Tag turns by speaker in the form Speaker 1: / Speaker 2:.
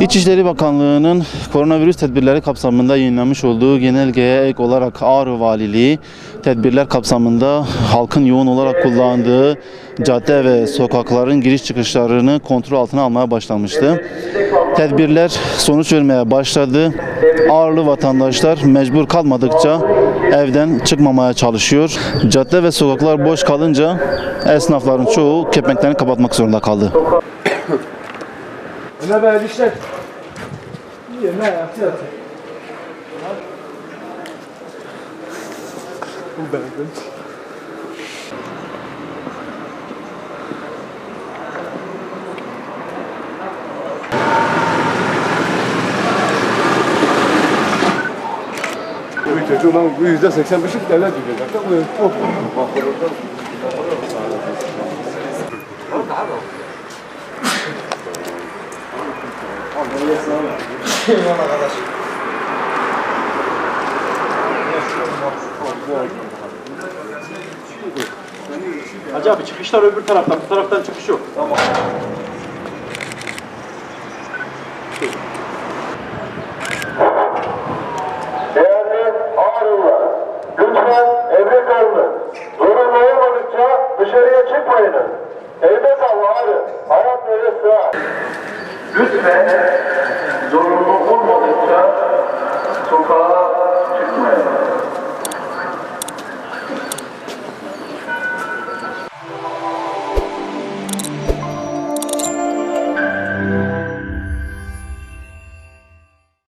Speaker 1: İçişleri Bakanlığı'nın koronavirüs tedbirleri kapsamında yayınlamış olduğu genelgeye ek olarak Ağrı Valiliği tedbirler kapsamında halkın yoğun olarak kullandığı cadde ve sokakların giriş çıkışlarını kontrol altına almaya başlamıştı. Tedbirler sonuç vermeye başladı. Ağırlı vatandaşlar mecbur kalmadıkça evden çıkmamaya çalışıyor. Cadde ve sokaklar boş kalınca esnafların çoğu kepenklerini kapatmak zorunda kaldı.
Speaker 2: Ne böyle işler? İyi ne yaptı yaptı. Bu benden. Bu çocuğun bu yüzde seksen beşi devlet ödeyecek. Bu bu.
Speaker 3: Hacı abi çıkışlar öbür taraftan, bu taraftan çıkış yok. Tamam.
Speaker 4: Değerli Ağrılar, lütfen evde kalın. Zorunlu olmadıkça dışarıya çıkmayınız. Evde kal Ağrı, hayat. Lütfen zorunlu